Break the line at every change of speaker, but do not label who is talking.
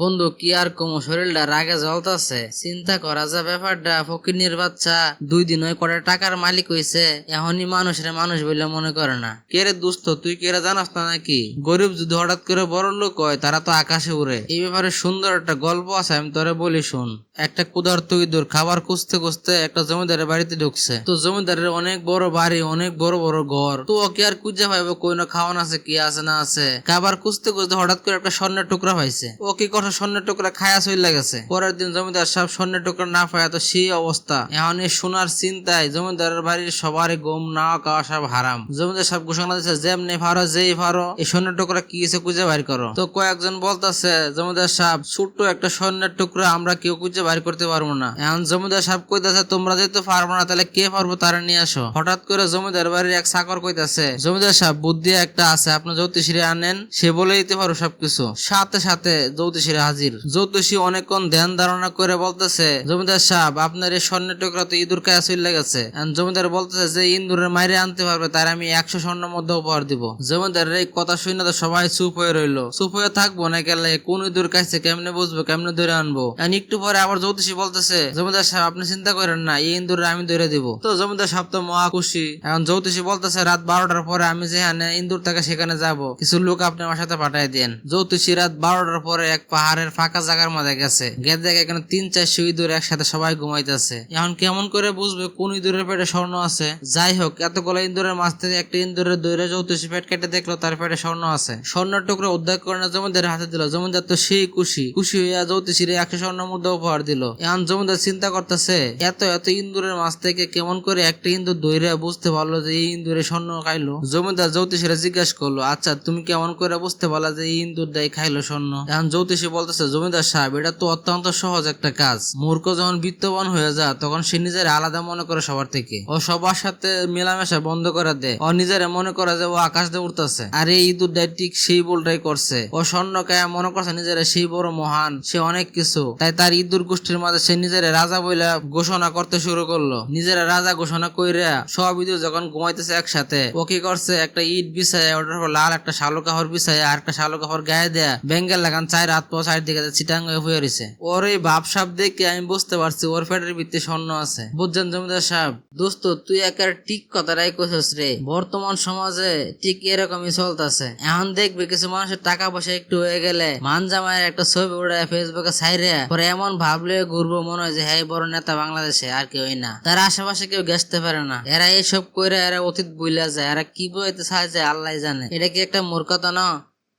বন্ধু কি আর কম? শরীরটা রাগে জ্বলতাছে। চিন্তা করা যা ব্যাপারটা ফকির বাচ্চা দুই দিন ওই কটা টাকার মালিক হইছে এখনই মানুষের মানুষ বলে মনে করে না। কে রে দুস্থ তুই কে রে জানাস না নাকি? গরিব যদি হঠাৎ করে বড় লোক হয় তারা তো আকাশে উড়ে। এই ব্যাপারে সুন্দর একটা গল্প আছে আমি তোরে বলি শুন। একটা ক্ষুধার্ত ইঁদুর খাবার খুঁজতে খুঁজতে একটা জমিদারের বাড়িতে ঢুকছে। তো জমিদারের অনেক বড় বাড়ি অনেক বড় বড় ঘর। তো ওকে আর খুঁজে পাইবে কোনো খাওয়ান আছে কি আছে না আছে। খাবার খুঁজতে খুঁজতে হঠাৎ করে একটা স্বর্ণের টুকরা পাইছে। ও কি কথা স্বর্ণের টুকরা খায়া চলে গেছে। পরের দিন জমিদার সব স্বর্ণের টুকরা না পায় তো সেই অবস্থা। এখন এই সোনার চিন্তায় জমিদারের বাড়ির সবারই গম না খাওয়া সব হারাম। জমিদার সব ঘোষণা দিচ্ছে যেমনি ফারো যেই ফারো এই স্বর্ণের টুকরা কি কিছু খুঁজে বাইর করো। তো কয়েকজন বলতেছে, জমিদার সাহেব, ছোট্ট একটা স্বর্ণের টুকরা আমরা কেউ খুঁজে বাইর করতে পারব না। এখন জমিদার সাহেব কইতাছে, তোমরা যেহেতু পারব না, তাহলে কে পারব তারা নিয়ে আসো? হঠাৎ করে জমিদার বাড়ির এক চাকর কইতাছে, জমিদার সাহেব, বুদ্ধি একটা আছে, আপনি জ্যোতিষীরে আনেন, সে বলে দিতে পারো সবকিছু। সাথে সাথে জ্যোতিষীরে হাজির। জ্যোতিষী অনেকক্ষণ ধ্যান ধারণা করে বলতেছে, জমিদার সাহেব, আপনার এই স্বর্ণের টুকরা তো ইঁদুর কাছে চলে গেছে। জমিদার বলতেছে যে ইন্দুরের মাইরে আনতে পারবে, তার আমি একশো স্বর্ণ মধ্যে উপহার দিব। জমিদারের এই কথা শুনে তো সবাই চুপ হয়ে রইল। চুপ হয়ে থাকব না গেলে কোন ইঁদুর কাছে কেমনে বুঝব, কেমনে ধরে আনব? একটু পরে আবার জ্যোতিষী বলতেছে, জমিদার সাহেব, আপনি চিন্তা করেন না, এই ইন্দুর আমি ধরে দিব। তো জমিদার সাহেব তো মহা খুশি। এখন জ্যোতিষী বলতেছে, রাত বারোটার পরে আমি যেখানে ইন্দুর থাকে সেখানে যাব। কিছু লোক আপনি আমার সাথে পাঠাই দেন। জ্যোতিষী রাত বারোটার পরে এক পাহাড়ের ফাঁকা জায়গার মধ্যে গেছে। গেট দেখে এখানে তিন চার চারশো ইঁদুর একসাথে সবাই ঘুমাইতেছে। এখন কেমন করে বুঝবে কোন ইঁদুরের পেটে স্বর্ণ আছে? যাই হোক, এতগুলো ইঁদুরের মাঝ থেকে একটা ইঁদুরের দৈরে জ্যোতিষী পেট কেটে দেখল তার পেটে স্বর্ণ আছে। স্বর্ণের টুকরো উদ্ধার করে না জমিদারের হাতে দিল। জমিদার তো সেই খুশি। খুশি হইয়া জ্যোতিষীর একশো স্বর্ণ মুদ্রা উপহার দিল। এখন জমিদার চিন্তা করতেছে, এত এত ইন্দুরের মাছ থেকে কেমন করে একটা ইন্দুর দৈরে বুঝতে পারল যে এই ইন্দুরে স্বর্ণ খাইলো? জমিদার জ্যোতিষীরা জিজ্ঞাসা করল আচ্ছা তুমি কেমন করে বুঝতে পারলা যে এই ইন্দুর দেয় খাইলো স্বর্ণ? এখন জ্যোতিষী বলতেছে, জমিদার সাহেব, এটা তো অত্যন্ত সহজ একটা কাজ। মূর্খ যখন বিত্তবান হয়ে যায়, তখন সে নিজের আলাদা মনে করে সবার থেকে। ও সবার সাথে মেলামেশা বন্ধ করে দেয় ও নিজের মনে করে যে ও আকাশ দিয়ে উঠতেছে আর এই ইঁদুর দেয় ঠিক সেই বলটাই করছে। ও স্বর্ণ কায়া মনে করছে নিজের সেই বড় মহান, সে অনেক কিছু। তাই তার ইঁদুর গোষ্ঠীর মাঝে সে নিজের রাজা বইলা ঘোষণা করতে শুরু করল। নিজের রাজা ঘোষণা কইরা সব ইঁদুর যখন ঘুমাইতেছে একসাথে, ও কি করছে? একটা ইট বিছায় ওটার লাল একটা শালু কাপড় বিছায় আর একটা শালু কাপড় গায়ে দেয়া বেঙ্গেল লাগান, চার হাত সাইড দিকে চিটাং হয়ে হয়ে রয়েছে ওর এই ভাব সাপ দেখে আমি বুঝতে পারছি, ওর পেটের ভিত্তি স্বর্ণ আছে। বুঝছেন জমিদার সাহেব? দোস্ত, তুই একার ঠিক কথাটাই কইছিস রে। বর্তমান সমাজে ঠিক এরকমই চলতেছে। এখন দেখবি কিছু মানুষের টাকা পয়সা একটু হয়ে গেলে মান জামাইয়ের একটা ছবি উড়ায় ফেসবুকে ছাইরে, পরে এমন ভাবলে ঘুরবো মনে হয় যে হ্যাঁ বড় নেতা বাংলাদেশে, আর কেউই না। তার আশেপাশে কেউ গেছতে পারে না। এরা এইসব কইরা এরা অতীত বইলা যায়। এরা কি বইতে চায় আল্লাহ জানে। এটা কি একটা মূর্খতা না?